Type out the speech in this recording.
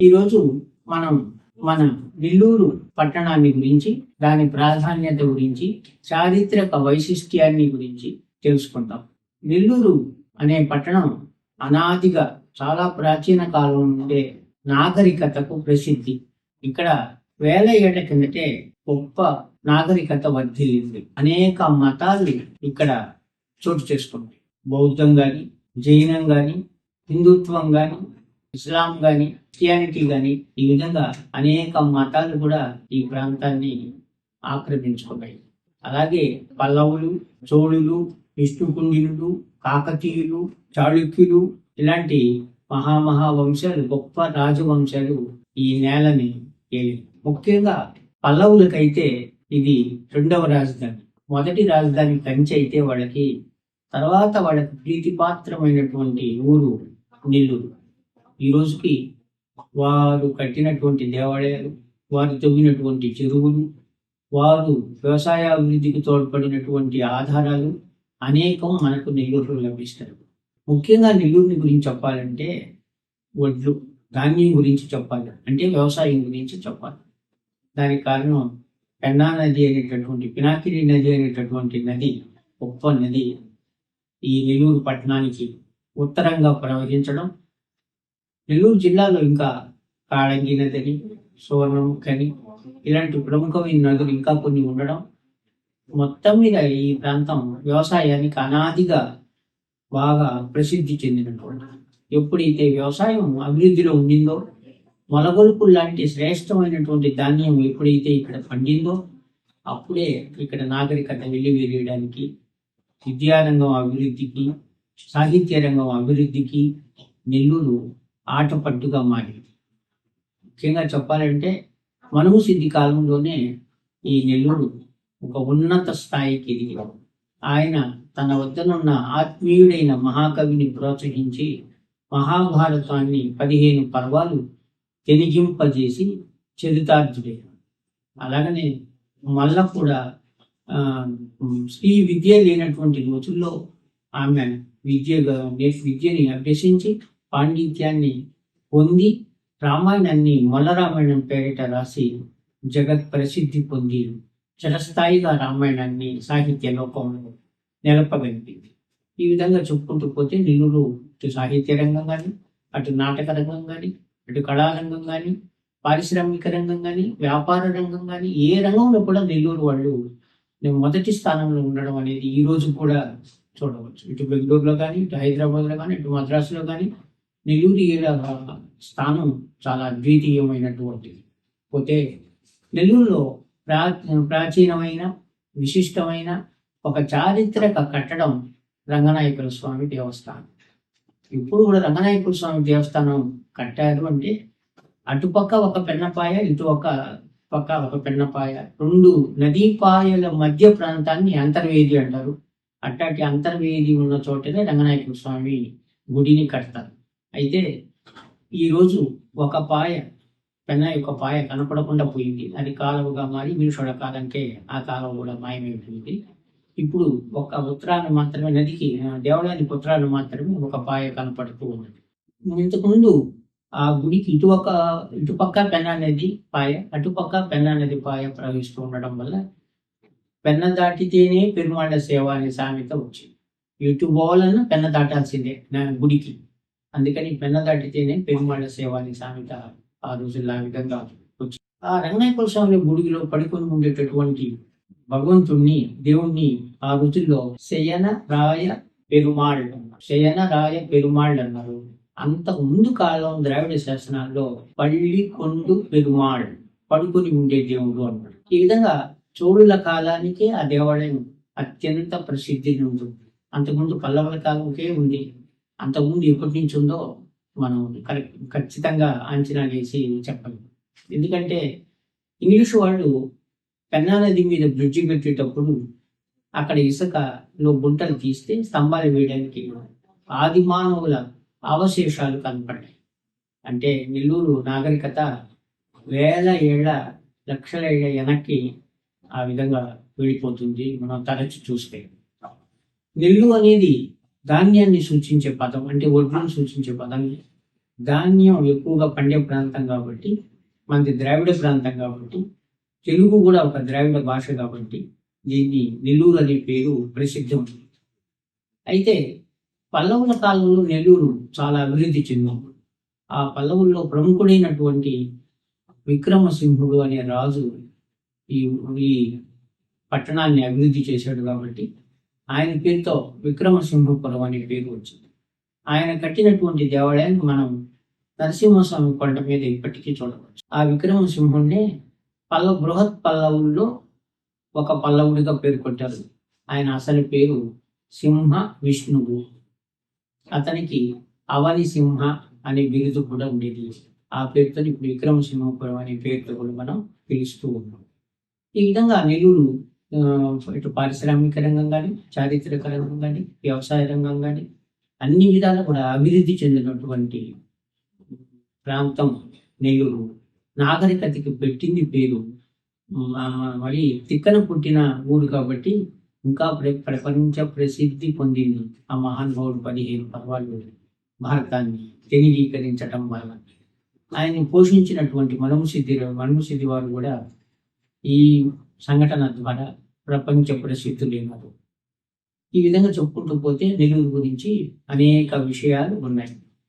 ఈరోజు మనం మన నెల్లూరు పట్టణాన్ని గురించి దాని ప్రాధాన్యత గురించి చారిత్రక వైశిష్ట్యాన్ని గురించి తెలుసుకుంటాం. నెల్లూరు అనే పట్టణం అనాదిగా చాలా ప్రాచీన కాలం నుండే నాగరికతకు ప్రసిద్ధి. ఇక్కడ వేల ఏళ్ళ కిందటే గొప్ప నాగరికత వర్ధిల్లింది. అనేక మతాలు ఇక్కడ చోటు చేసుకుంటాయి బౌద్ధం కానీ జైనం కానీ హిందుత్వం కానీ ఇస్లాం కానీ క్రిస్టియానిటీ కానీ ఈ విధంగా అనేక మతాలు కూడా ఈ ప్రాంతాన్ని ఆక్రమించుకున్నాయి. అలాగే పల్లవులు చోళులు విష్ణుకుండినులు కాకతీయులు చాళుక్యులు ఇలాంటి మహామహా వంశాలు గొప్ప రాజవంశాలు ఈ నేలని ఏలి ముఖ్యంగా పల్లవులకైతే ఇది రెండవ రాజధాని. మొదటి రాజధాని కంచి అయితే వాళ్ళకి తర్వాత వాళ్ళకి ప్రీతిపాత్రమైనటువంటి ఊరు నెల్లూరు. ఈ రోజుకి వారు కట్టినటువంటి దేవాలయాలు వారు తవ్వినటువంటి చెరువులు వారు వ్యవసాయ అభివృద్ధికి తోడ్పడినటువంటి ఆధారాలు అనేకం మనకు నెల్లూరులో లభిస్తాయి. ముఖ్యంగా నెల్లూరుని గురించి చెప్పాలంటే వడ్లు ధాన్యం గురించి చెప్పాలి. అంటే వ్యవసాయం గురించి చెప్పాలి. దానికి కారణం పెన్నా నది అనేటటువంటి పినాకిరి నది అనేటటువంటి నది గొప్ప నది. ఈ నెల్లూరు పట్టణానికి ఉత్తరంగా ప్రవహించడం. నెల్లూరు జిల్లాలో ఇంకా కాళంగి నదిని సువర్ణముఖని ఇలాంటి ప్రముఖమైన నదులు ఇంకా కొన్ని ఉండడం. మొత్తం మీద ఈ ప్రాంతం వ్యవసాయానికి అనాదిగా బాగా ప్రసిద్ధి చెందినటువంటి. ఎప్పుడైతే వ్యవసాయం అభివృద్ధిలో ఉండిందో మొలగొలుపు లాంటి శ్రేష్టమైనటువంటి ధాన్యం ఎప్పుడైతే ఇక్కడ పండిందో అప్పుడే ఇక్కడ నాగరికత వెళ్ళి విద్యారంగం అభివృద్ధికి సాహిత్య రంగం అభివృద్ధికి నెల్లూరు ఆటపట్టుగా మారింది. ముఖ్యంగా చెప్పాలంటే మనము సిద్ధి కాలంలోనే ఈ నెల్లూరు ఒక ఉన్నత స్థాయికి ఎదిగాడు ఆయన తన వద్దనున్న ఆత్మీయుడైన మహాకవిని ప్రోత్సహించి మహాభారతాన్ని పదిహేను పర్వాలు తెలిగింపజేసి చరితార్థుడైన అలాగనే మళ్ళా కూడా ఆ, స్త్రీ విద్య లేనటువంటి రోజుల్లో ఆమె విద్య విద్యని అభ్యసించి పాండిత్యాన్ని పొంది రామాయణాన్ని మల్ల రామాయణం పేరిట రాసి జగత్ ప్రసిద్ధి పొంది చిరస్థాయిగా రామాయణాన్ని సాహిత్య లోకంలో నిలపగలిపింది ఈ విధంగా చెప్పుకుంటూ పోతే నెల్లూరు ఇటు సాహిత్య రంగం కానీ అటు నాటక రంగం కానీ అటు కళారంగం కానీ పారిశ్రామిక రంగం కానీ వ్యాపార రంగం కానీ ఏ రంగంలో కూడా నెల్లూరు వాళ్ళు మొదటి స్థానంలో ఉండడం అనేది ఈ రోజు కూడా చూడవచ్చు. ఇటు బెంగళూరులో కానీ ఇటు హైదరాబాద్లో కానీ ఇటు మద్రాసులో కానీ నెల్లూరు స్థానం చాలా ద్వితీయమైనటువంటిది పోతే నెల్లూరులో ప్రా ప్రాచీనమైన విశిష్టమైన ఒక చారిత్రక కట్టడం రంగనాయకుల స్వామి దేవస్థానం. ఇప్పుడు కూడా రంగనాయకుల స్వామి దేవస్థానం కట్టారు అంటే అటుపక్క ఒక పెన్నపాయ ఇటు ఒక పక్క ఒక పెన్నపాయ. రెండు నదీపాయల మధ్య ప్రాంతాన్ని అంతర్వేది అంటారు. అట్లాంటి అంతర్వేది ఉన్న చోటనే రంగనాయకుల స్వామి గుడిని కడతారు. అయితే ఈరోజు ఒక పాయ పెన్న యొక్క పాయ కనపడకుండా పోయింది. అది కాలువగా మారి మీరు కాలంకే ఆ కాలువ కూడా మాయమైపోయింది. ఇప్పుడు ఒక ఉత్తరాన్ని మాత్రమే నదికి ఆ, దేవాలయానికి మాత్రమే ఒక పాయ కనపడుతూ ఉన్నది. ఇంతకుముందు ఆ గుడికి ఇటు ఒక ఇటుపక్క పెన్నా నది పాయ అటుపక్క పెన్నా నది పాయ ప్రవహిస్తూ ఉండడం వల్ల పెన్న దాటితేనే పెరుమాళ సేవ అనే సామెత వచ్చింది. ఇటు పోవాలన్నా పెన్న దాటాల్సిందే నా గుడికి. అందుకని పెన్న దాటితేనే పెరుమాళ సేవ అనే సామెత ఆ రోజుల్లో ఆ విధంగా వచ్చింది. ఆ రంగనాయకుల స్వామి గుడిలో పడుకొని ఉండేటటువంటి భగవంతుణ్ణి దేవుణ్ణి ఆ రుచుల్లో శయన రాయ పెరుమాళ్ అన్నారు. శయన రాయ పెరుమాళ్ళు అన్నారు అంత ముందు కాలం ద్రావిడ శాసనాల్లో పల్లి కొండు పెరుమాళ్ పడుకొని ఉండే దేవుడు అన్నాడు. ఈ విధంగా చోళుల కాలానికే ఆ దేవాలయం అత్యంత ప్రసిద్ధి ఉంది అంతకుముందు పల్లవుల కాలంకే ఉంది. అంతకుముందు ఎప్పటి నుంచి ఉందో మనం కరెక్ట్ ఖచ్చితంగా అంచనా వేసి చెప్పండి ఎందుకంటే ఇంగ్లీష్ వాళ్ళు పెన్నా నది మీద బ్రిడ్జి పెట్టేటప్పుడు అక్కడ ఇసుకలో గుంటలు తీస్తే స్తంభాలు వేయడానికి ఆది మానవుల అవశేషాలు కనపడ్డాయి. అంటే నెల్లూరు నాగరికత వేల ఏళ్ళ లక్షల ఏళ్ళ వెనక్కి ఆ విధంగా వెళ్ళిపోతుంది మనం తరచు చూస్తే. నెల్లు అనేది ధాన్యాన్ని సూచించే పదం అంటే ఒడ్లను సూచించే పదం. ధాన్యం ఎక్కువగా పండే ప్రాంతం కాబట్టి మనది ద్రావిడ ప్రాంతం కాబట్టి తెలుగు కూడా ఒక ద్రావిడ భాష కాబట్టి దీన్ని నెల్లూరు అనే పేరు ప్రసిద్ధం. అయితే పల్లవుల కాలంలో నెల్లూరు చాలా అభివృద్ధి చెందింది. ఆ పల్లవుల్లో ప్రముఖుడైనటువంటి విక్రమసింహుడు అనే రాజు ఈ ఈ పట్టణాన్ని అభివృద్ధి చేశాడు కాబట్టి ఆయన పేరుతో విక్రమసింహపురం అనే పేరు వచ్చింది. ఆయన కట్టినటువంటి దేవాలయాన్ని మనం నరసింహస్వామి కొండ మీద ఇప్పటికీ చూడవచ్చు. ఆ విక్రమసింహుడినే పల్లవ బృహత్ పల్లవుల్లో ఒక పల్లవుడిగా పేర్కొంటారు ఆయన అసలు పేరు సింహ విష్ణువు. అతనికి అవని సింహ అనే బిరుదు కూడా ఉండేది. ఆ పేరుతో ఇప్పుడు విక్రమసింహపురం అనే పేరుతో కూడా మనం పిలుస్తూ ఉన్నాం. ఈ విధంగా నెల్లూరు ఇటు పారిశ్రామిక రంగం కానీ చారిత్రక రంగం కానీ వ్యవసాయ రంగం కానీ అన్ని విధాలు కూడా అభివృద్ధి చెందినటువంటి ప్రాంతం నెల్లూరు. నాగరికతకి పెట్టింది పేరు. మరి తిక్కన పుట్టిన ఊరు కాబట్టి ఇంకా ప్ర- ప్రపంచ ప్రసిద్ధి పొందింది ఆ మహానుభావుడు పదిహేను పర్వాలు భారతాన్ని తెలియీకరించటం వల్ల. ఆయన పోషించినటువంటి మనముసిద్ధి మనముసిద్ధి వారు కూడా ఈ సంఘటన ద్వారా ప్రపంచ ప్రసిద్ధులైనారు. ఈ విధంగా చెప్పుకుంటూ పోతే నెల్లూరు గురించి అనేక విషయాలు ఉన్నాయి.